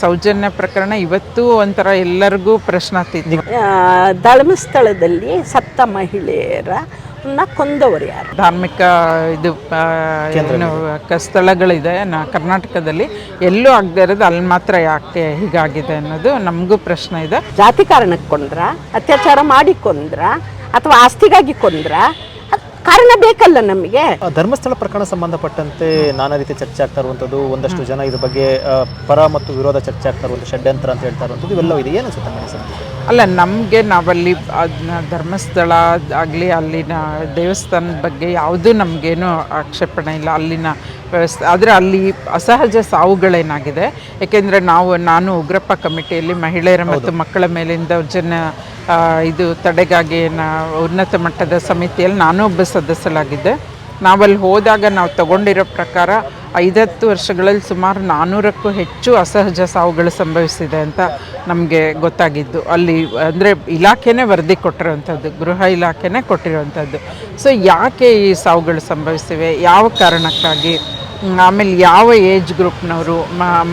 ಸೌಜನ್ಯ ಪ್ರಕರಣ ಇವತ್ತು ಒಂಥರ ಎಲ್ಲರಿಗೂ ಪ್ರಶ್ನಾತೀತ ಆ, ಧರ್ಮಸ್ಥಳದಲ್ಲಿ ಸತ್ತ ಮಹಿಳೆಯರ ಕೊಂದವರು ಯಾರು? ಧಾರ್ಮಿಕ ಇದು ಸ್ಥಳಗಳಿದೆ ನಾ ಕರ್ನಾಟಕದಲ್ಲಿ ಎಲ್ಲೂ ಆಗದೇ ಇರೋದು ಅಲ್ಲಿ ಮಾತ್ರ ಯಾಕೆ ಹೀಗಾಗಿದೆ ಅನ್ನೋದು ನಮಗೂ ಪ್ರಶ್ನೆ ಇದೆ. ಜಾತಿ ಕಾರಣಕ್ಕೆ ಕೊಂದ್ರ ಅತ್ಯಾಚಾರ ಮಾಡಿ ಕೊಂದ್ರ ಅಥವಾ ಆಸ್ತಿಗಾಗಿ ಕೊಂದ್ರ ಕಾರಣ ಬೇಕಲ್ಲ ನಮಗೆ. ಆ, ಧರ್ಮಸ್ಥಳ ಪ್ರಕರಣ ಸಂಬಂಧಪಟ್ಟಂತೆ ನಾನಾ ರೀತಿ ಚರ್ಚೆ ಆಗ್ತಾ ಇರುವಂಥದ್ದು ಒಂದಷ್ಟು ಜನ ಇದ್ರ ಬಗ್ಗೆ ಪರ ಮತ್ತು ವಿರೋಧ ಚರ್ಚೆ ಆಗ್ತಾ ಇರುವಂಥ ಷಡ್ಯಂತ್ರ ಅಂತ ಹೇಳ್ತಾ ಇರುವಂಥದ್ದು ಇವೆಲ್ಲವೂ ಇದೆ. ಏನು ಅನ್ಸುತ್ತೆ ಸರ್? ಅಲ್ಲ ನಮಗೆ ನಾವಲ್ಲಿ ಧರ್ಮಸ್ಥಳ ಆಗಲಿ ಅಲ್ಲಿನ ದೇವಸ್ಥಾನದ ಬಗ್ಗೆ ಯಾವುದೂ ನಮಗೇನು ಆಕ್ಷೇಪಣೆ ಇಲ್ಲ. ಅಲ್ಲಿನ ವ್ಯವಸ್ಥೆ ಆದರೆ ಅಲ್ಲಿ ಅಸಹಜ ಸಾವುಗಳೇನಾಗಿದೆ. ಏಕೆಂದರೆ ನಾವು ನಾನು ಉಗ್ರಪ್ಪ ಕಮಿಟಿಯಲ್ಲಿ ಮಹಿಳೆಯರ ಮತ್ತು ಮಕ್ಕಳ ಮೇಲಿನ ದೌರ್ಜನ್ಯ ಆ, ಇದು ತಡೆಗಾಗಿ ನಾ ಉನ್ನತ ಮಟ್ಟದ ಸಮಿತಿಯಲ್ಲಿ ನಾನು ಒಬ್ಬ ಸದಸ್ಯಲಾಗಿದ್ದೆ ನಾವಲ್ಲಿ ಹೋದಾಗ ನಾವು ತಗೊಂಡಿರೋ ಪ್ರಕಾರ ಐದತ್ತು ವರ್ಷಗಳಲ್ಲಿ ಸುಮಾರು ನಾನ್ನೂರಕ್ಕೂ ಹೆಚ್ಚು ಅಸಹಜ ಸಾವುಗಳು ಸಂಭವಿಸಿದೆ ಅಂತ ನಮಗೆ ಗೊತ್ತಾಗಿದ್ದು. ಅಲ್ಲಿ ಅಂದರೆ ಇಲಾಖೆನೇ ವರದಿ ಕೊಟ್ಟಿರೋವಂಥದ್ದು ಗೃಹ ಇಲಾಖೆನೇ ಕೊಟ್ಟಿರೋವಂಥದ್ದು ಸೊ ಯಾಕೆ ಈ ಸಾವುಗಳು ಸಂಭವಿಸಿವೆ? ಯಾವ ಕಾರಣಕ್ಕಾಗಿ? ಆಮೇಲೆ ಯಾವ ಏಜ್ ಗ್ರೂಪ್ನವರು?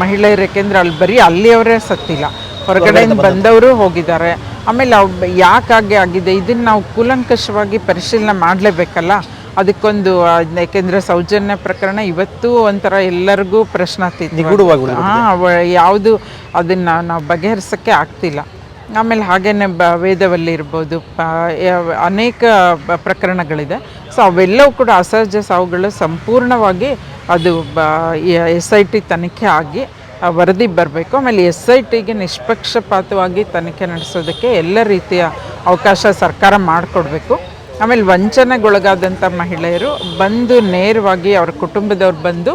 ಮಹಿಳೆಯರು ಯಾಕೆಂದರೆ ಅಲ್ಲಿ ಬರೀ ಅಲ್ಲಿಯವರೇ ಸತ್ತಿಲ್ಲ. ಹೊರಗಡೆಯಿಂದ ಬಂದವರು ಹೋಗಿದ್ದಾರೆ. ಆಮೇಲೆ ಅವ್ ಯಾಕಾಗೆ ಆಗಿದೆ? ಇದನ್ನು ನಾವು ಕೂಲಂಕಷವಾಗಿ ಪರಿಶೀಲನೆ ಮಾಡಲೇಬೇಕಲ್ಲ? ಅದಕ್ಕೊಂದು ಯಾಕೆಂದರೆ ಯಾಕೆಂದ್ರೆ ಸೌಜನ್ಯ ಪ್ರಕರಣ ಇವತ್ತು ಒಂಥರ ಎಲ್ಲರಿಗೂ ಪ್ರಶ್ನೆ. ಹಾಂ ಯಾವುದು ಅದನ್ನು ನಾವು ಬಗೆಹರಿಸೋಕ್ಕೆ ಆಗ್ತಿಲ್ಲ. ಆಮೇಲೆ ಹಾಗೇನೆ ಬ ವೇದವಲ್ಲಿ ಇರ್ಬೋದು ಅನೇಕ ಪ್ರಕರಣಗಳಿದೆ. ಸೊ ಅವೆಲ್ಲವೂ ಕೂಡ ಅಸಹಜ ಸಾವುಗಳು ಸಂಪೂರ್ಣವಾಗಿ ಅದು ಬ ಎಸ್ ಐ ಟಿ ತನಿಖೆ ಆಗಿ ವರದಿ ಬರಬೇಕು. ಆಮೇಲೆ ಎಸ್ ಐ ಟಿಗೆ ನಿಷ್ಪಕ್ಷಪಾತವಾಗಿ ತನಿಖೆ ನಡೆಸೋದಕ್ಕೆ ಎಲ್ಲ ರೀತಿಯ ಅವಕಾಶ ಸರ್ಕಾರ ಮಾಡಿಕೊಡ್ಬೇಕು. ಆಮೇಲೆ ವಂಚನೆಗೊಳಗಾದಂಥ ಮಹಿಳೆಯರು ಬಂದು ನೇರವಾಗಿ ಅವ್ರ ಕುಟುಂಬದವ್ರು ಬಂದು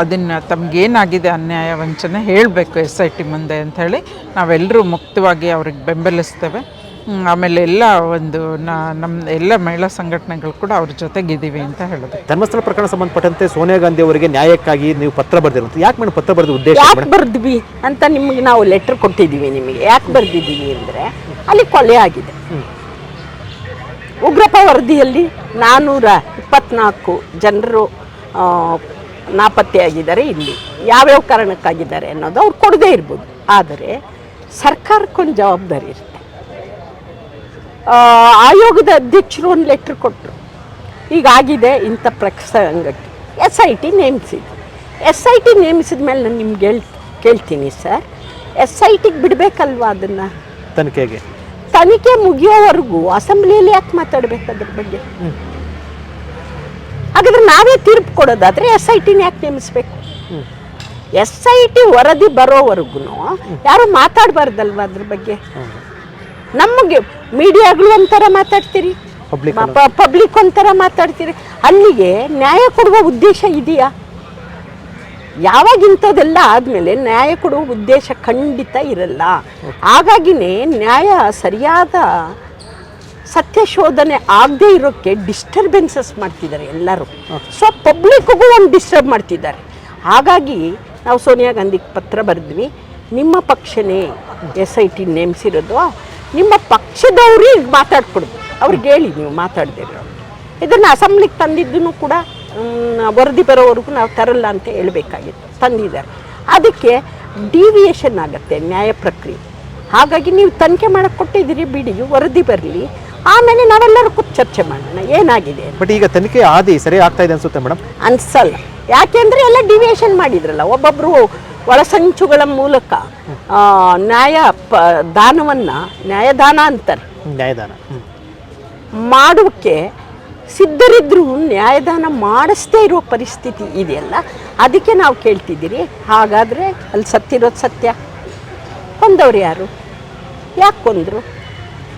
ಅದನ್ನು ತಮಗೇನಾಗಿದೆ ಅನ್ಯಾಯ ವಂಚನೆ ಹೇಳಬೇಕು ಎಸ್ ಐ ಟಿ ಮುಂದೆ ಅಂಥೇಳಿ ನಾವೆಲ್ಲರೂ ಮುಕ್ತವಾಗಿ ಅವ್ರಿಗೆ ಬೆಂಬಲಿಸ್ತೇವೆ. ಆಮೇಲೆ ಎಲ್ಲ ಒಂದು ನಾ ನಮ್ಮ ಎಲ್ಲ ಮಹಿಳಾ ಸಂಘಟನೆಗಳು ಕೂಡ ಅವ್ರ ಜೊತೆಗಿದ್ದೀವಿ ಅಂತ ಹೇಳೋದು. ಧರ್ಮಸ್ಥಳ ಪ್ರಕರಣ ಸಂಬಂಧಪಟ್ಟಂತೆ ಸೋನಿಯಾ ಗಾಂಧಿ ಅವರಿಗೆ ನ್ಯಾಯಕ್ಕಾಗಿ ನೀವು ಪತ್ರ ಬರೆದಿರುತ್ತೆ ಯಾಕೆ ಮೇಡಮ್ ಪತ್ರ ಬರೆದ ಉದ್ದೇಶ ಯಾಕೆ ಬರ್ದ್ವಿ ಅಂತ ನಿಮಗೆ ನಾವು ಲೆಟರ್ ಕೊಟ್ಟಿದ್ದೀವಿ ನಿಮಗೆ. ಯಾಕೆ ಬರೆದಿದ್ದೀವಿ ಅಂದರೆ ಅಲ್ಲಿ ಕೊಲೆ ಆಗಿದೆ. ಉಗ್ರಪ್ಪ ವರದಿಯಲ್ಲಿ ನಾನ್ನೂರ ಇಪ್ಪತ್ನಾಲ್ಕು ಜನರು ನಾಪತ್ತೆಯಾಗಿದ್ದಾರೆ ಇಲ್ಲಿ. ಯಾವ್ಯಾವ ಕಾರಣಕ್ಕಾಗಿದ್ದಾರೆ ಅನ್ನೋದು ಅವ್ರು ಕೊಡದೇ ಇರ್ಬೋದು. ಆದರೆ ಸರ್ಕಾರಕ್ಕೊಂದು ಜವಾಬ್ದಾರಿ ಇರುತ್ತೆ ಆಯೋಗದ ಅಧ್ಯಕ್ಷರು ಒಂದು ಲೆಟ್ರ್ ಕೊಟ್ಟರು. ಹೀಗಾಗಿದೆ ಇಂಥ ಪ್ರಸಂಗಕ್ಕೆ ಎಸ್ ಐ ಟಿ ನೇಮಿಸಿದ್ರು ಎಸ್ ಐ ಟಿ ನೇಮಿಸಿದ ಮೇಲೆ ನಾನು ನಿಮ್ಗೆ ಹೇಳ್ ಕೇಳ್ತೀನಿ ಸರ್. ಎಸ್ ಐ ಟಿಗೆ ಬಿಡಬೇಕಲ್ವಾ ಅದನ್ನು? ತನಿಖೆಗೆ. ತನಿಖೆ ಮುಗಿಯೋವರೆಗೂ ಅಸೆಂಬ್ಲಿಯಲ್ಲಿ ಯಾಕೆ ಮಾತಾಡಬೇಕು ಅದ್ರ ಬಗ್ಗೆ? ಹಾಗಾದ್ರೆ ನಾವೇ ತೀರ್ಪು ಕೊಡೋದಾದರೆ ಎಸ್ ಐ ಟಿನ ಯಾಕೆ ನೇಮಿಸ್ಬೇಕು? ಎಸ್ ಐ ಟಿ ವರದಿ ಬರೋವರೆಗೂ ಯಾರು ಮಾತಾಡಬಾರ್ದಲ್ವಾ ಅದ್ರ ಬಗ್ಗೆ? ನಮಗೆ ಮೀಡಿಯಾಗಳು ಒಂಥರ ಮಾತಾಡ್ತೀರಿ? ಪಬ್ಲಿಕ್ ಒಂಥರ ಮಾತಾಡ್ತೀರಿ? ಅಲ್ಲಿಗೆ ನ್ಯಾಯ ಕೊಡುವ ಉದ್ದೇಶ ಇದೆಯಾ? ಯಾವಾಗ ಇಂಥದ್ದೆಲ್ಲ ಆದಮೇಲೆ ನ್ಯಾಯ ಕೊಡುವ ಉದ್ದೇಶ ಖಂಡಿತ ಇರಲ್ಲ. ಹಾಗಾಗಿನೇ ನ್ಯಾಯ ಸರಿಯಾದ ಸತ್ಯ ಶೋಧನೆ ಆಗದೆ ಇರೋಕ್ಕೆ ಡಿಸ್ಟರ್ಬೆನ್ಸಸ್ ಮಾಡ್ತಿದ್ದಾರೆ ಎಲ್ಲರೂ. ಸೊ ಪಬ್ಲಿಕ್ಗೂ ಒಂದು ಡಿಸ್ಟರ್ಬ್ ಮಾಡ್ತಿದ್ದಾರೆ. ಹಾಗಾಗಿ ನಾವು ಸೋನಿಯಾ ಗಾಂಧಿಗೆ ಪತ್ರ ಬರೆದ್ವಿ. ನಿಮ್ಮ ಪಕ್ಷನೇ ಎಸ್ ಐ ಟಿ ನೇಮಿಸಿರೋದು. ನಿಮ್ಮ ಪಕ್ಷದವ್ರಿಗೆ ಮಾತಾಡ್ಕೊಡ್ದು. ಅವ್ರಿಗೆ ಹೇಳಿ ನೀವು ಮಾತಾಡ್ದಿರೋ ಇದನ್ನು ಅಸೆಂಬ್ಲಿಗೆ ತಂದಿದ್ದನ್ನು ಕೂಡ ವರದಿ ಬರೋವರೆಗೂ ನಾವು ತರಲ್ಲ ಅಂತ ಹೇಳಬೇಕಾಗಿತ್ತು ತಂದಿದ್ದಾರೆ. ಅದಕ್ಕೆ ಡಿವಿಯೇಷನ್ ಆಗುತ್ತೆ ನ್ಯಾಯ ಪ್ರಕ್ರಿಯೆ. ಹಾಗಾಗಿ ನೀವು ತನಿಖೆ ಮಾಡಕ್ಕೆ ಕೊಟ್ಟಿದ್ದೀರಿ ಬಿಡಿ ವರದಿ ಬರಲಿ. ಆಮೇಲೆ ನಾವೆಲ್ಲರೂ ಕೂತ್ ಚರ್ಚೆ ಮಾಡೋಣ ಏನಾಗಿದೆ. ಬಟ್ ಈಗ ತನಿಖೆ ಆದಿ ಸರಿ ಆಗ್ತಾ ಇದೆ ಅನ್ಸುತ್ತೆ ಮೇಡಮ್? ಅನ್ಸಲ್ಲ. ಯಾಕೆಂದ್ರೆ ಎಲ್ಲ ಡಿವಿಯೇಷನ್ ಮಾಡಿದ್ರಲ್ಲ ಒಬ್ಬೊಬ್ಬರು ಒಳಸಂಚುಗಳ ಮೂಲಕ ನ್ಯಾಯ ಪ ದಾನವನ್ನು ನ್ಯಾಯದಾನ ಅಂತಾರೆ. ನ್ಯಾಯದಾನ. ಮಾಡೋಕ್ಕೆ ಸಿದ್ಧರಿದ್ದರೂ ನ್ಯಾಯದಾನ ಮಾಡಿಸ್ದೇ ಇರೋ ಪರಿಸ್ಥಿತಿ ಇದೆಯಲ್ಲ ಅದಕ್ಕೆ ನಾವು ಕೇಳ್ತಿದ್ದೀರಿ. ಹಾಗಾದರೆ ಅಲ್ಲಿ ಸತ್ತಿರೋದು ಸತ್ಯ. ಕೊಂದವ್ರು ಯಾರು? ಯಾಕೆ ಕೊಂದರು?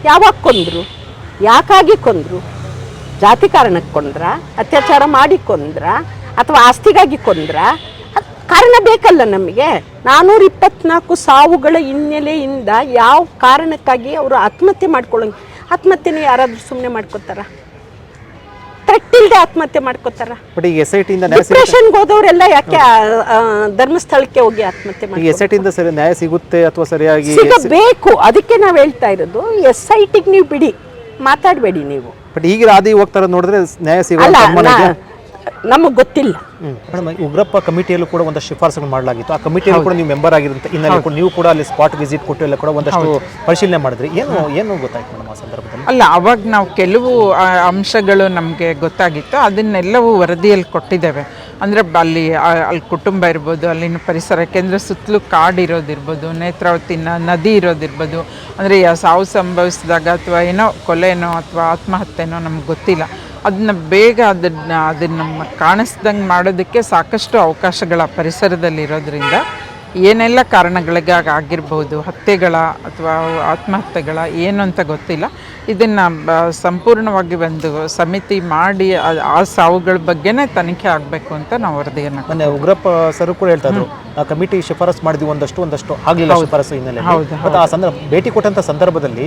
ಯಾವಾಗ ಕೊಂದರು? ಯಾಕಾಗಿ ಕೊಂದರು? ಜಾತಿ ಕಾರಣಕ್ಕೆ ಕೊಂದ್ರ? ಅತ್ಯಾಚಾರ ಮಾಡಿ ಕೊಂದ್ರ? ಅಥವಾ ಆಸ್ತಿಗಾಗಿ ಕೊಂದ್ರ? ಕಾರಣ ಬೇಕಲ್ಲ ನಮಗೆ? ನಾನ್ನೂರ ಇಪ್ಪತ್ನಾಲ್ಕು ಸಾವುಗಳ ಹಿನ್ನೆಲೆಯಿಂದ ಯಾವ ಕಾರಣಕ್ಕಾಗಿ ಅವರು ಆತ್ಮಹತ್ಯೆ ಮಾಡ್ಕೊಳ್ಳಂಗೆ ಆತ್ಮಹತ್ಯೆನೂ ಯಾರಾದರೂ ಸುಮ್ಮನೆ ಮಾಡ್ಕೋತಾರ? ತಟ್ಟಿಲ್ದೆ ಆತ್ಮಹತ್ಯೆ ಮಾಡ್ಕೋತಾರ? ಬಟ್ ಈಗ ಎಸ್ ಐ ಟಿಯಿಂದ ನ್ಯಾಯ ಸಿಗುತ್ತೆ. ಡಿಪ್ರೆಷನ್ಗೆ ಹೋದವರೆಲ್ಲ ಯಾಕೆ ಆ, ಧರ್ಮಸ್ಥಳಕ್ಕೆ ಹೋಗಿ ಆತ್ಮಹತ್ಯೆ ಮಾಡ್ತಾರೆ ಎಸ್ ಐ ಟಿಯಿಂದ ಸರಿ ನ್ಯಾಯ ಸಿಗುತ್ತೆ ಅಥವಾ ಸರಿಯಾಗಿ ಸಿಗಬೇಕು. ಅದಕ್ಕೆ ನಾವು ಹೇಳ್ತಾ ಇರೋದು ಎಸ್ ಐ ಟಿಗೆ ನೀವು ಬಿಡಿ. ಮಾತಾಡಬೇಡಿ ನೀವು. ಬಟ್ ಈಗ ಆದಿ ಹೋಗ್ತಾರ ನೋಡಿದ್ರೆ ನ್ಯಾಯ ಸಿಗೋಲ್ಲ ನಾ-? ನಮಗೆ ಗೊತ್ತಿಲ್ಲ. ಮೇಡಮ್ ಉಗ್ರಪ್ಪ ಕಮಿಟಿಯಲ್ಲೂ ಕೂಡ ಒಂದಷ್ಟು ಶಿಫಾರಸುಗಳು ಮಾಡಲಾಗಿತ್ತು. ಆ ಕಮಿಟಿಯಲ್ಲೂ ಕೂಡ ನೀವು ಮೆಂಬರ್ ಆಗಿರುತ್ತೆ ಹಿನ್ನೆಲೆ ಕೂಡ ನೀವು ಕೂಡ ಅಲ್ಲಿ ಸ್ಪಾಟ್ ವಿಸಿಟ್ ಕೊಟ್ಟು ಎಲ್ಲ ಕೂಡ ಒಂದಷ್ಟು ಪರಿಶೀಲನೆ ಮಾಡಿದ್ರಿ. ಏನು ಏನು ಗೊತ್ತಾಯ್ತು ಮೇಡಮ್ ಆ ಸಂದರ್ಭದಲ್ಲಿ? ಅಲ್ಲ ಅವಾಗ ನಾವು ಕೆಲವು ಆ, ಅಂಶಗಳು ನಮಗೆ ಗೊತ್ತಾಗಿತ್ತು. ಅದನ್ನೆಲ್ಲವೂ ವರದಿಯಲ್ಲಿ ಕೊಟ್ಟಿದ್ದೇವೆ. ಅಂದರೆ ಅಲ್ಲಿ ಆ, ಅಲ್ಲಿ ಕುಟುಂಬ ಇರ್ಬೋದು ಅಲ್ಲಿನ ಪರಿಸರ. ಯಾಕೆಂದರೆ ಸುತ್ತಲೂ ಕಾಡು ಇರೋದಿರ್ಬೋದು ನೇತ್ರಾವತಿ ನ- ನದಿ ಇರೋದಿರ್ಬೋದು. ಅಂದರೆ ಸಾವು ಸಂಭವಿಸಿದಾಗ ಅಥವಾ ಏನೋ ಕೊಲೆನೋ ಅಥವಾ ಆತ್ಮಹತ್ಯೆನೋ ನಮ್ಗೆ ಗೊತ್ತಿಲ್ಲ. ಅದನ್ನ ಬೇಗ ಅದನ್ನ ಅದನ್ನ ಕಾಣಿಸ್ದಂಗೆ ಮಾಡೋದಕ್ಕೆ ಸಾಕಷ್ಟು ಅವಕಾಶಗಳ ಪರಿಸರದಲ್ಲಿ ಇರೋದ್ರಿಂದ ಏನೆಲ್ಲ ಕಾರಣಗಳಿಗಾಗಿ ಆಗಿರ್ಬೋದು, ಹತ್ಯೆಗಳ ಅಥವಾ ಆತ್ಮಹತ್ಯೆಗಳ ಏನು ಅಂತ ಗೊತ್ತಿಲ್ಲ. ಇದನ್ನು ಸಂಪೂರ್ಣವಾಗಿ ಒಂದು ಸಮಿತಿ ಮಾಡಿ ಆ- ಸಾವುಗಳ ಬಗ್ಗೆನೇ ತನಿಖೆ ಆಗಬೇಕು ಅಂತ ನಾವು ವರದಿಯನ್ನು ಉಗ್ರಪ್ಪ ಸರ್ ಕೂಡ ಹೇಳ್ತಾ ಇದ್ರು. ಕಮಿಟಿ ಶಿಫಾರಸ್ ಮಾಡಿದ್ವಿ ಒಂದಷ್ಟು ಒಂದಷ್ಟು ಆಗಲಿಲ್ಲ ಶಿಫಾರಸು ಹಿನ್ನೆಲೆ ಮತ್ತೆ ಆ ಸಂದರ್ಭ ಭೇಟಿ ಕೊಟ್ಟಂತ ಸಂದರ್ಭದಲ್ಲಿ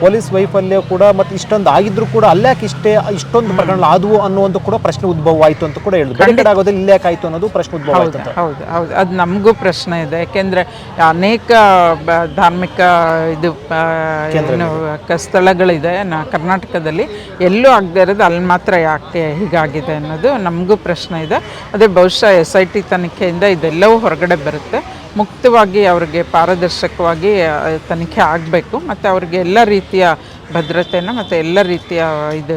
ಪೊಲೀಸ್ ವೈಫಲ್ಯ ಕೂಡ ಮತ್ತೆ ಇಷ್ಟೊಂದು ಆಗಿದ್ರು ಕೂಡ ಅಲ್ಲ್ಯಾಕೆ ಇಷ್ಟೇ ಇಷ್ಟೊಂದು ಪ್ರಕರಣ ಆದವು ಅನ್ನುವಂಥ ಕೂಡ ಪ್ರಶ್ನೆ ಉದ್ಭವ ಆಯ್ತು ಅಂತ ಕೂಡ ಹೇಳುದು ಬೆಂಡೆಡ್ ಕಡೆ ಆಗೋದಿಲ್ಲ ಇಲ್ಲ್ಯಾಕೆ ಆಯ್ತು ಅನ್ನೋದು ಪ್ರಶ್ನೆ ಉದ್ಭವ ಆಯ್ತು ಹೌದು ಹೌದು. ಅದು ನಮಗೂ ಪ್ರಶ್ನೆ ಇದೆ. ಯಾಕೆಂದರೆ ಅನೇಕ ಧಾರ್ಮಿಕ ಇದು ಸ್ಥಳಗಳಿದೆ. ನ ಕರ್ನಾಟಕದಲ್ಲಿ ಎಲ್ಲೂ ಆಗದೆ ಇರೋದು ಅಲ್ಲಿ ಮಾತ್ರ ಯಾಕೆ ಹೀಗಾಗಿದೆ ಅನ್ನೋದು ನಮಗೂ ಪ್ರಶ್ನೆ ಇದೆ. ಅದೇ ಬಹುಶಃ ಎಸ್ ಐ ಟಿ ತನಿಖೆಯಿಂದ ಇದೆಲ್ಲವೂ ಹೊರಗಡೆ ಬರುತ್ತೆ. ಮುಕ್ತವಾಗಿ ಅವ್ರಿಗೆ ಪಾರದರ್ಶಕವಾಗಿ ತನಿಖೆ ಆಗಬೇಕು. ಮತ್ತು ಅವ್ರಿಗೆ ಎಲ್ಲ ರೀತಿಯ ಭದ್ರತೆಯನ್ನು ಮತ್ತು ಎಲ್ಲ ರೀತಿಯ ಇದು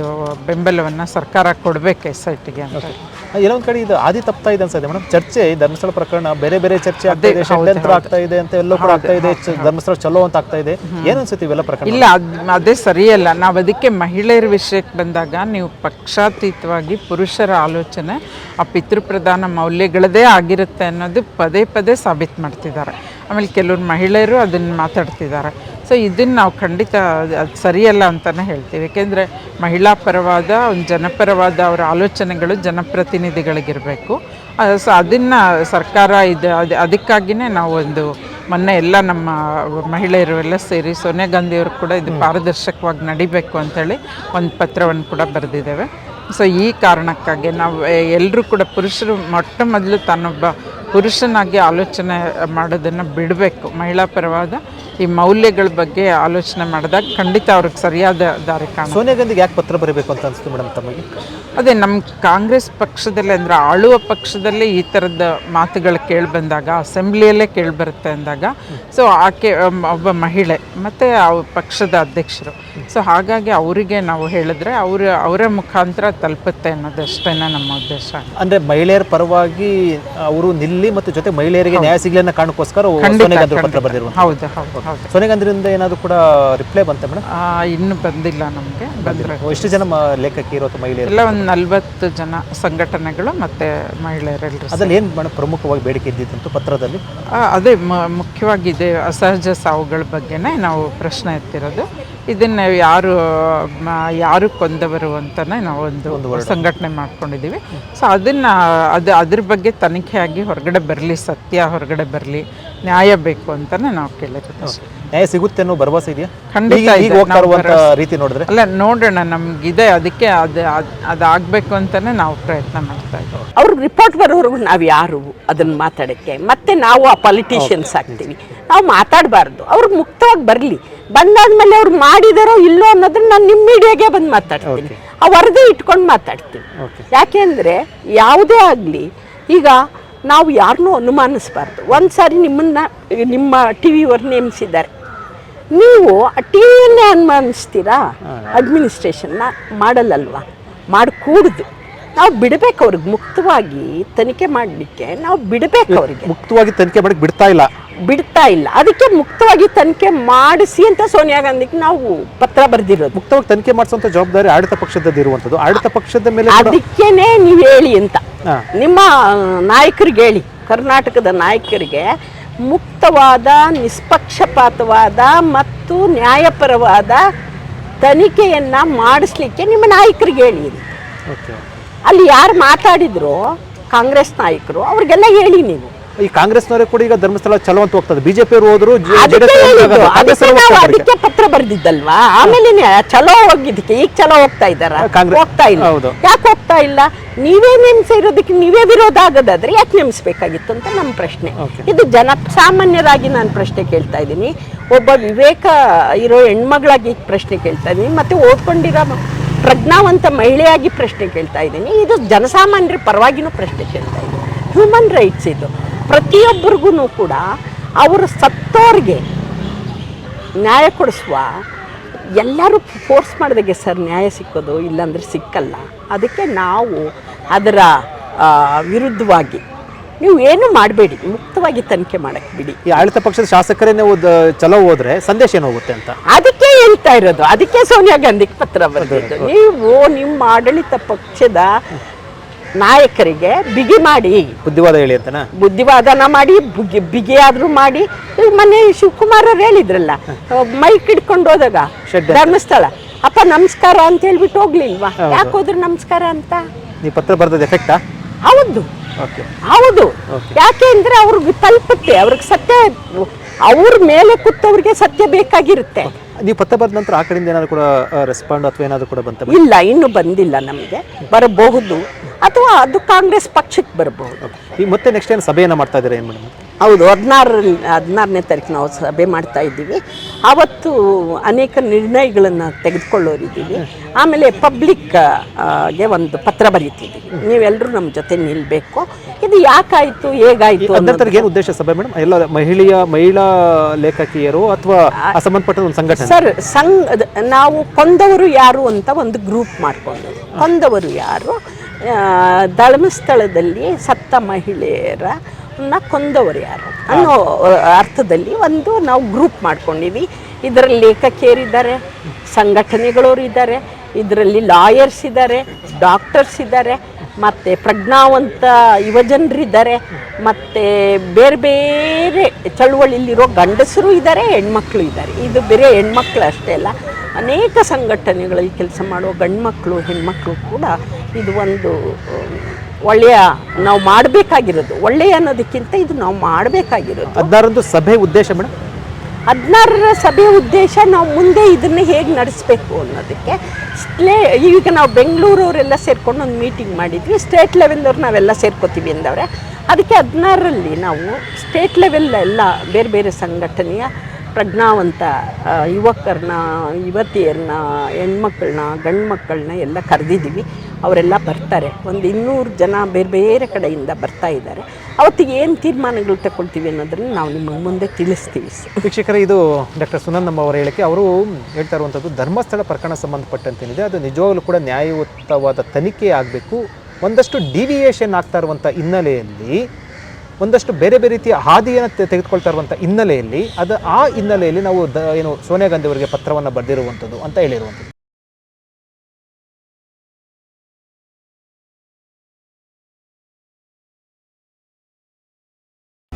ಬೆಂಬಲವನ್ನು ಸರ್ಕಾರ ಕೊಡಬೇಕು ಎಸ್ ಐ ಟಿಗೆ ಅಂತ. ಒಂದ್ ಕಡೆ ಇದು ಆದಿ ತಪ್ತಾ ಇದೆ ಅನ್ಸುತ್ತೆ ಮೇಡಮ್. ಚರ್ಚೆ ಧರ್ಮಸ್ಥಳ ಪ್ರಕರಣ ಬೇರೆ ಬೇರೆ ಚರ್ಚೆ ಆಗ್ತಾ ಇದೆ ಷಡ್ಯಂತ್ರ ಆಗ್ತಾ ಇದೆ ಅಂತ ಎಲ್ಲೋ ಕೂಡ ಆಗ್ತಾ ಇದೆ ಧರ್ಮಸ್ಥಳ ಚಲೋ ಅಂತ ಆಗ್ತಾ ಇದೆ. ಏನ್ ಅನ್ಸುತ್ತೆ ಇವೆಲ್ಲ ಪ್ರಕರಣ? ಇಲ್ಲ ಅದ್ ಅದೇ ಸರಿಯಲ್ಲ. ನಾವು ಅದಕ್ಕೆ ಮಹಿಳೆಯರ ವಿಷಯಕ್ಕೆ ಬಂದಾಗ ನೀವು ಪಕ್ಷಾತೀತವಾಗಿ ಪುರುಷರ ಆಲೋಚನೆ ಆ ಪಿತೃಪ್ರಧಾನ ಮೌಲ್ಯಗಳದೇ ಆಗಿರುತ್ತೆ ಅನ್ನೋದು ಪದೇ ಪದೇ ಸಾಬೀತು ಮಾಡ್ತಿದ್ದಾರೆ. ಆಮೇಲೆ ಕೆಲವ್ರು ಮಹಿಳೆಯರು ಅದನ್ನು ಮಾತಾಡ್ತಿದ್ದಾರೆ. ಸೊ ಇದನ್ನು ನಾವು ಖಂಡಿತ ಅದು ಸರಿಯಲ್ಲ ಅಂತಲೇ ಹೇಳ್ತೀವಿ. ಏಕೆಂದರೆ ಮಹಿಳಾ ಪರವಾದ ಒಂದು ಜನಪರವಾದ ಅವರ ಆಲೋಚನೆಗಳು ಜನಪ್ರತಿನಿಧಿಗಳಿಗಿರಬೇಕು. ಸೊ ಅದನ್ನು ಸರ್ಕಾರ ಇದು ಅದು ಅದಕ್ಕಾಗಿಯೇ ನಾವು ಒಂದು ಮೊನ್ನೆ ಎಲ್ಲ ನಮ್ಮ ಮಹಿಳೆಯರು ಎಲ್ಲ ಸೇರಿ ಸೋನಿಯಾ ಗಾಂಧಿಯವರು ಕೂಡ ಇದು ಪಾರದರ್ಶಕವಾಗಿ ನಡಿಬೇಕು ಅಂತೇಳಿ ಒಂದು ಪತ್ರವನ್ನು ಕೂಡ ಬರೆದಿದ್ದೇವೆ. ಸೊ ಈ ಕಾರಣಕ್ಕಾಗಿ ನಾವು ಎಲ್ಲರೂ ಕೂಡ ಪುರುಷರು ಮೊಟ್ಟ ಮೊದಲು ತಾನೊಬ್ಬ ಪುರುಷನಾಗಿ ಆಲೋಚನೆ ಮಾಡೋದನ್ನು ಬಿಡಬೇಕು. ಮಹಿಳಾ ಪರವಾದ ಈ ಮೌಲ್ಯಗಳ ಬಗ್ಗೆ ಆಲೋಚನೆ ಮಾಡಿದಾಗ ಖಂಡಿತ ಅವ್ರಿಗೆ ಸರಿಯಾದ ದಾರಿ ಕಾಣ ಸೋನಿಯಾ ಗಾಂಧಿಗೆ ಯಾಕೆ ಪತ್ರ ಬರೀಬೇಕು ಅಂತ ಅನಿಸ್ತು ಮೇಡಮ್ ತಮಗೆ? ಅದೇ ನಮ್ಮ ಕಾಂಗ್ರೆಸ್ ಪಕ್ಷದಲ್ಲಿ ಅಂದರೆ ಆಳುವ ಪಕ್ಷದಲ್ಲಿ ಈ ಥರದ ಮಾತುಗಳು ಕೇಳಿ ಬಂದಾಗ ಅಸೆಂಬ್ಲಿಯಲ್ಲೇ ಕೇಳಿ ಬರುತ್ತೆ ಅಂದಾಗ ಸೊ ಆಕೆ ಒಬ್ಬ ಮಹಿಳೆ ಮತ್ತು ಆ ಪಕ್ಷದ ಅಧ್ಯಕ್ಷರು. ಸೊ ಹಾಗಾಗಿ ಅವರಿಗೆ ನಾವು ಹೇಳಿದ್ರೆ ಅವರು ಅವರ ಮುಖಾಂತರ ತಲುಪುತ್ತೆ ಅನ್ನೋದಷ್ಟೇ ನಮ್ಮ ಉದ್ದೇಶ. ಅಂದರೆ ಮಹಿಳೆಯರ ಪರವಾಗಿ ಅವರು ನಿಲ್ಲಿ ಮತ್ತು ಜೊತೆ ಮಹಿಳೆಯರಿಗೆ ನ್ಯಾಯ ಸಿಗ್ಲಿ ಅನ್ನೋ ಕಾರಣಕ್ಕೋಸ್ಕರ ಖಂಡಿತ, ಸೋನಿಯಾ ಗಾಂಧಿ ಪತ್ರ. ಬರೆದಿರುವಂತ ಹೌದು ಹೌದು ಏನಾದ್ರು ಕೂಡ ರಿಪ್ಲೈ ಬಂತ ಮೇಡಮ್ ಇನ್ನು ಬಂದಿಲ್ಲ ನಮಗೆ. ಬಂದರೆ ಎಷ್ಟು ಜನ ಮ- ಇರೋದು ಮಹಿಳೆಯರು? ಎಲ್ಲ ಒಂದು ನಲ್ವತ್ತು ಜನ ಸಂಘಟನೆಗಳು ಮತ್ತು ಮಹಿಳೆಯರೆಲ್ಲರೂ ಅದ್ರಲ್ಲಿ ಏನು ಮೇಡಮ್ ಪ್ರಮುಖವಾಗಿ ಬೇಡಿಕೆ ಇದ್ದಿದ್ದಂತೂ ಪತ್ರದಲ್ಲಿ? ಅದೇ ಮುಖ್ಯವಾಗಿ ಇದೆ ಅಸಹಜ ಸಾವುಗಳ ಬಗ್ಗೆನೇ ನಾವು ಪ್ರಶ್ನೆ ಎತ್ತಿರೋದು. ಇದನ್ನು ಯಾರು ಯಾರು ಕೊಂದವರು ಅಂತ ನಾವೊಂದು ಒಂದು ಸಂಘಟನೆ ಮಾಡ್ಕೊಂಡಿದ್ದೀವಿ. ಸೊ ಅದನ್ನ ಅದು ಅದ್ರ ಬಗ್ಗೆ ತನಿಖೆಯಾಗಿ ಹೊರಗಡೆ ಬರಲಿ ಸತ್ಯ ಹೊರಗಡೆ ಬರಲಿ ನ್ಯಾಯ ಬೇಕು ಅಂತಲೇ ನಾವು ಕೇಳಿರೋದು. ನ್ಯಾಯ ಸಿಗುತ್ತೆ ಅನ್ನೋ ಭರವಸೆ ಇದೆಯಾ? ಖಂಡಿತ ರೀತಿ ನೋಡಿದ್ರೆ? ಅಲ್ಲ ನೋಡೋಣ ನಮ್ಗಿದೆ ಅದಕ್ಕೆ ಅದು ಅದು ಅದಾಗಬೇಕು ಅಂತಲೇ ನಾವು ಪ್ರಯತ್ನ ಮಾಡ್ತಾ ಇದ್ದೀವಿ. ಅವ್ರ ರಿಪೋರ್ಟ್ ಬರೋವರೆಗೂ ನಾವು ಯಾರು ಅದನ್ನ ಮಾತಾಡೋಕ್ಕೆ? ಮತ್ತೆ ನಾವು ಆ ಪಾಲಿಟಿಷಿಯನ್ಸ್ ಆಗ್ತೀವಿ. ನಾವು ಮಾತಾಡಬಾರ್ದು. ಅವ್ರಿಗೆ ಮುಕ್ತವಾಗಿ ಬರಲಿ. ಬಂದಾದ್ಮೇಲೆ ಅವ್ರು ಮಾಡಿದಾರೋ ಇಲ್ಲೋ ಅನ್ನೋದನ್ನ ನಾನು ನಿಮ್ಮ ಮೀಡಿಯಾಗೆ ಬಂದು ಮಾತಾಡ್ತೀನಿ. ಆ ವರದಿ ಇಟ್ಕೊಂಡು ಮಾತಾಡ್ತೀನಿ. ಯಾಕೆಂದರೆ ಯಾವುದೇ ಆಗಲಿ ಈಗ ನಾವು ಯಾರನ್ನೂ ಅನುಮಾನಿಸ್ಬಾರ್ದು. ಒಂದು ಸಾರಿ ನಿಮ್ಮನ್ನ ನಿಮ್ಮ ಟಿ ವಿಯವ್ರು ನೇಮಿಸಿದ್ದಾರೆ. ನೀವು ಆ ಟಿ ವಿಯನ್ನೇ ಅನುಮಾನಿಸ್ತೀರಾ ಅಡ್ಮಿನಿಸ್ಟ್ರೇಷನ್ನ ಮಾಡಲ್ಲಲ್ವಾ? ಮಾಡಿಕೂಡ್ದು. ನಾವು ಬಿಡಬೇಕು ಅವ್ರಿಗೆ ಮುಕ್ತವಾಗಿ ತನಿಖೆ ಮಾಡಲಿಕ್ಕೆ ನಾವು ಬಿಡಬೇಕು ಅವರಿಗೆ. ಮುಕ್ತವಾಗಿ ತನಿಖೆ ಮಾಡಕ್ಕೆ ಬಿಡ್ತಾ ಇಲ್ಲ. ಬಿಡ್ತಾ ಇಲ್ಲ. ಅದಕ್ಕೆ ಮುಕ್ತವಾಗಿ ತನಿಖೆ ಮಾಡಿಸಿ ಅಂತ ಸೋನಿಯಾ ಗಾಂಧಿಗೆ ನಾವು ಪತ್ರ ಬರೆದಿರೋದು. ಮುಕ್ತವಾಗಿ ತನಿಖೆ ಮಾಡಿಸುವಂತ ಜವಾಬ್ದಾರಿ ಆಡಳಿತ ಪಕ್ಷದ ಇರುವಂತದ್ದು ಆಡಳಿತ ಪಕ್ಷದ ಮೇಲೆ ಅದಕ್ಕೇನೆ ನೀವು ಹೇಳಿ ಅಂತ. ನಿಮ್ಮ ನಾಯಕರಿಗೆ ಹೇಳಿ ಕರ್ನಾಟಕದ ನಾಯಕರಿಗೆ ಮುಕ್ತವಾದ ನಿಷ್ಪಕ್ಷಪಾತವಾದ ಮತ್ತು ನ್ಯಾಯಪರವಾದ ತನಿಖೆಯನ್ನು ಮಾಡಿಸ್ಲಿಕ್ಕೆ ನಿಮ್ಮ ನಾಯಕರಿಗೆ ಹೇಳಿ ಅಂತ. ಅಲ್ಲಿ ಯಾರು ಮಾತಾಡಿದ್ರು ಕಾಂಗ್ರೆಸ್ ನಾಯಕರು ಅವ್ರಿಗೆಲ್ಲ ಹೇಳಿ ನೀವು. ಈ ಕಾಂಗ್ರೆಸ್ನವರೇ ಕೂಡ ಈಗ ಧರ್ಮಸ್ಥಳ ಚಲೋ ಅಂತ ಹೋಗ್ತದೆ. ಬಿಜೆಪಿ ಅವರು ಹೋದ್ರು ಅದಕ್ಕೆ. ಪತ್ರ ಬರ್ದಿದ್ದಲ್ವಾ? ಆಮೇಲೆ ಚಲೋ ಹೋಗಿದ್ದಕ್ಕೆ ಈಗ ಚಲೋ ಹೋಗ್ತಾ ಇದ್ದಾರ? ಹೋಗ್ತಾ ಇಲ್ಲ. ಯಾಕೆ ಹೋಗ್ತಾ ಇಲ್ಲ? ನೀವೇ ನೆಮ್ಸ ಇರೋದಕ್ಕೆ ನೀವೇ ವಿರೋಧ ಆಗೋದಾದ್ರೆ ಯಾಕೆ ನೆಮ್ಸ್ಬೇಕಾಗಿತ್ತು ಅಂತ ನಮ್ಮ ಪ್ರಶ್ನೆ. ಇದು ಜನ ಸಾಮಾನ್ಯರಾಗಿ ನಾನು ಪ್ರಶ್ನೆ ಕೇಳ್ತಾ ಇದ್ದೀನಿ. ಒಬ್ಬ ವಿವೇಕ ಇರೋ ಹೆಣ್ಮಗಳಾಗಿ ಪ್ರಶ್ನೆ ಕೇಳ್ತಾ ಇದ್ದೀನಿ. ಮತ್ತೆ ಓದ್ಕೊಂಡಿರೋ ಪ್ರಜ್ಞಾವಂತ ಮಹಿಳೆಯಾಗಿ ಪ್ರಶ್ನೆ ಕೇಳ್ತಾ ಇದ್ದೀನಿ. ಇದು ಜನಸಾಮಾನ್ಯರ ಪರವಾಗಿನೂ ಪ್ರಶ್ನೆ ಕೇಳ್ತಾ ಇದ್ದೀನಿ ಹ್ಯೂಮನ್ ರೈಟ್ಸ್ ಇದು. ಪ್ರತಿಯೊಬ್ಬರಿಗೂ ಕೂಡ ಅವರು ಸತ್ತೋರಿಗೆ ನ್ಯಾಯ ಕೊಡಿಸುವ ಎಲ್ಲರೂ ಫೋರ್ಸ್ ಮಾಡಿದಾಗೆ ಸರ್ ನ್ಯಾಯ ಸಿಕ್ಕೋದು ಇಲ್ಲಾಂದರೆ ಸಿಕ್ಕಲ್ಲ. ಅದಕ್ಕೆ ನಾವು ಅದರ ವಿರುದ್ಧವಾಗಿ ನೀವು ಏನು ಮಾಡಬೇಡಿ ಮುಕ್ತವಾಗಿ ತನಿಖೆ ಮಾಡಕ್ಕೆ ಬಿಡಿ. ಈ ಆಡಳಿತ ಪಕ್ಷದ ಶಾಸಕರೇ ನೀವು ದ- ಚಲೋ ಹೋದ್ರೆ ಸಂದೇಶ ಏನು ಹೋಗುತ್ತೆ ಅಂತ? ಅದಕ್ಕೆ ಹೇಳ್ತಾ ಇರೋದು. ಅದಕ್ಕೆ ಸೋನಿಯಾ ಗಾಂಧಿಗೆ ಪತ್ರ ಬರೆದಿದ್ದು. ನೀವು ನಿಮ್ಮ ಆಡಳಿತ ಪಕ್ಷದ ನಾಯಕರಿಗೆ ಬಿಗಿ ಮಾಡಿ. ಬುದ್ಧಿವಾದ ಹೇಳಿ ಅಂತನಾ? ಬುದ್ಧಿವಾದನ ಮಾಡಿ ಬುಗಿ ಬಿಗಿಯಾದ್ರೂ ಮಾಡಿ. ಮನೆ ಮೊನ್ನೆ ಶಿವಕುಮಾರ್ ಅವ್ರು ಹೇಳಿದ್ರಲ್ಲ ಮೈಕ್ ಹಿಡ್ಕೊಂಡು ಹೋದಾಗ Shed. ಧರ್ಮಸ್ಥಳ. ಅಪ್ಪ ನಮಸ್ಕಾರ ಅಂತ ಹೇಳ್ಬಿಟ್ಟು ಹೋಗ್ಲಿಲ್ವಾ? ಯಾಕೆ ಹೋದ್ರು ನಮಸ್ಕಾರ ಅಂತ? ನೀವು ಪತ್ರ ಬರೆದ ಎಫೆಕ್ಟಾ ಹೌದು. ಓಕೆ. ಹೌದು. ಯಾಕೆ ಅಂದ್ರೆ ಅವ್ರಿಗೆ ತಲುಪುತ್ತೆ ಅವ್ರಿಗೆ ಸತ್ಯ ಅವ್ರ ಮೇಲೆ ಕೂತವ್ರಿಗೆ ಸತ್ಯ ಬೇಕಾಗಿರುತ್ತೆ. ನೀವು ಪತ್ರ ಬಂದ ನಂತರ ಆ ಕಡೆಯಿಂದ ಏನಾದ್ರು ಕೂಡ ರೆಸ್ಪಾಂಡ್ ಅಥವಾ ಏನಾದರೂ ಕೂಡ ಬಂತ ಇಲ್ಲ ಇನ್ನು ಬಂದಿಲ್ಲ ನಮಗೆ. ಬರಬಹುದು. ಅಥವಾ ಅದು ಕಾಂಗ್ರೆಸ್ ಪಕ್ಷಕ್ಕೆ ಬರಬಹುದು. ಮತ್ತೆ ನೆಕ್ಸ್ಟ್ ಏನು ಸಭೆಯನ್ನು ಮಾಡ್ತಾ ಇದ್ದೀರಾ ಏನು ಮೇಡಮ್? ಹೌದು ಹದಿನಾರರಲ್ಲಿ ಹದಿನಾರನೇ ತಾರೀಕು ನಾವು ಸಭೆ ಮಾಡ್ತಾ ಇದ್ದೀವಿ. ಆವತ್ತು ಅನೇಕ ನಿರ್ಣಯಗಳನ್ನು ತೆಗೆದುಕೊಳ್ಳೋರಿದ್ದೀವಿ ಆಮೇಲೆ ಪಬ್ಲಿಕ್ಗೆ ಒಂದು ಪತ್ರ ಬರೀತಿದ್ದೀವಿ ನೀವೆಲ್ಲರೂ ನಮ್ಮ ಜೊತೆ ನಿಲ್ಲಬೇಕು ಇದು ಯಾಕಾಯಿತು ಹೇಗಾಯಿತು ಹದಿನಾರು ಏನು ಉದ್ದೇಶ ಸಭೆ ಮೇಡಮ್? ಎಲ್ಲ ಮಹಿಳೆಯ ಮಹಿಳಾ ಲೇಖಕಿಯರು ಅಥವಾ ಸಂಬಂಧಪಟ್ಟ ಒಂದು ಸಂಘಟನೆ? ಸರ್ ಸಂಘ ನಾವು ಕೊಂದವರು ಯಾರು ಅಂತ ಒಂದು ಗ್ರೂಪ್ ಮಾಡಿಕೊಂಡು ಕೊಂದವರು ಯಾರು? ಧರ್ಮಸ್ಥಳದಲ್ಲಿ ಸತ್ತ ಮಹಿಳೆಯರನ್ನ ಕೊಂದವರು ಯಾರು? ಅನ್ನೋ ಅರ್ಥದಲ್ಲಿ ಒಂದು ನಾವು ಗ್ರೂಪ್ ಮಾಡ್ಕೊಂಡಿವಿ. ಇದರಲ್ಲಿ ಲೇಖಕಿಯರಿದ್ದಾರೆ ಸಂಘಟನೆಗಳವರು ಇದ್ದಾರೆ ಇದರಲ್ಲಿ ಲಾಯರ್ಸ್ ಇದ್ದಾರೆ ಡಾಕ್ಟರ್ಸ್ ಇದ್ದಾರೆ ಮತ್ತು ಪ್ರಜ್ಞಾವಂತ ಯುವಜನರಿದ್ದಾರೆ ಮತ್ತು ಬೇರೆ ಬೇರೆ ಚಳುವಳಿಲಿರೋ ಗಂಡಸರು ಇದ್ದಾರೆ ಹೆಣ್ಮಕ್ಳು ಇದ್ದಾರೆ. ಇದು ಬೇರೆ ಹೆಣ್ಮಕ್ಳು ಅಷ್ಟೇ ಅಲ್ಲ ಅನೇಕ ಸಂಘಟನೆಗಳಲ್ಲಿ ಕೆಲಸ ಮಾಡುವ ಗಂಡ್ಮಕ್ಳು ಹೆಣ್ಮಕ್ಳು ಕೂಡ ಇದು ಒಂದು ಒಳ್ಳೆಯ ನಾವು ಮಾಡಬೇಕಾಗಿರೋದು. ಒಳ್ಳೆಯ ಅನ್ನೋದಕ್ಕಿಂತ ಇದು ನಾವು ಮಾಡಬೇಕಾಗಿರೋದು. ಹದಿನಾರಂದು ಸಭೆ ಉದ್ದೇಶ ಮೇಡಮ್? ಹದಿನಾರರ ಸಭೆ ಉದ್ದೇಶ ನಾವು ಮುಂದೆ ಇದನ್ನು ಹೇಗೆ ನಡೆಸಬೇಕು ಅನ್ನೋದಕ್ಕೆ ಸ್ಲೇ ಈಗ ನಾವು ಬೆಂಗಳೂರವರೆಲ್ಲ ಸೇರ್ಕೊಂಡು ಒಂದು ಮೀಟಿಂಗ್ ಮಾಡಿದ್ವಿ. ಸ್ಟೇಟ್ ಲೆವೆಲ್ದವ್ರು ನಾವೆಲ್ಲ ಸೇರ್ಕೋತೀವಿ ಅಂದವ್ರೆ. ಅದಕ್ಕೆ ಹದಿನಾರರಲ್ಲಿ ನಾವು ಸ್ಟೇಟ್ ಲೆವೆಲ್ ಎಲ್ಲ ಬೇರೆ ಬೇರೆ ಸಂಘಟನೆಯ ಪ್ರಜ್ಞಾವಂತ ಯುವಕರನ್ನ ಯುವತಿಯರನ್ನ ಹೆಣ್ಮಕ್ಳನ್ನ ಗಂಡು ಮಕ್ಕಳನ್ನ ಎಲ್ಲ ಕರೆದಿದ್ದೀವಿ. ಅವರೆಲ್ಲ ಬರ್ತಾರೆ. ಒಂದು ಇನ್ನೂರು ಜನ ಬೇರೆ ಬೇರೆ ಕಡೆಯಿಂದ ಬರ್ತಾ ಇದ್ದಾರೆ. ಅವತ್ತಿಗೆ ಏನು ತೀರ್ಮಾನಗಳು ತಗೊಳ್ತೀವಿ ಅನ್ನೋದನ್ನು ನಾವು ನಿಮ್ಮ ಮುಂದೆ ತಿಳಿಸ್ತೀವಿ ವೀಕ್ಷಕರೇ, ಇದು ಡಾಕ್ಟರ್ ಸುನಂದಮ್ಮ ಅವರ ಹೇಳಿಕೆ. ಅವರು ಹೇಳ್ತಾ ಇರುವಂಥದ್ದು, ಧರ್ಮಸ್ಥಳ ಪ್ರಕರಣ ಸಂಬಂಧಪಟ್ಟಂತೇನಿದೆ. ಅದು ನಿಜವಾಗಲೂ ಕೂಡ ನ್ಯಾಯಯುತವಾದ ತನಿಖೆ ಆಗಬೇಕು. ಒಂದಷ್ಟು ಡಿವಿಯೇಷನ್ ಆಗ್ತಾ ಇರುವಂಥ ಹಿನ್ನೆಲೆಯಲ್ಲಿ, ಒಂದಷ್ಟು ಬೇರೆ ಬೇರೆ ರೀತಿಯ ಹಾದಿಯನ್ನು ತೆಗೆದುಕೊಳ್ತಾ ಇರುವಂಥ ಹಿನ್ನೆಲೆಯಲ್ಲಿ, ಅದು ಆ ಹಿನ್ನೆಲೆಯಲ್ಲಿ ನಾವು ದ, ಏನು ಸೋನಿಯಾ ಗಾಂಧಿ ಅವರಿಗೆ ಪತ್ರವನ್ನು ಬರೆದಿರುವಂಥದ್ದು ಅಂತ ಹೇಳಿರುವಂಥದ್ದು.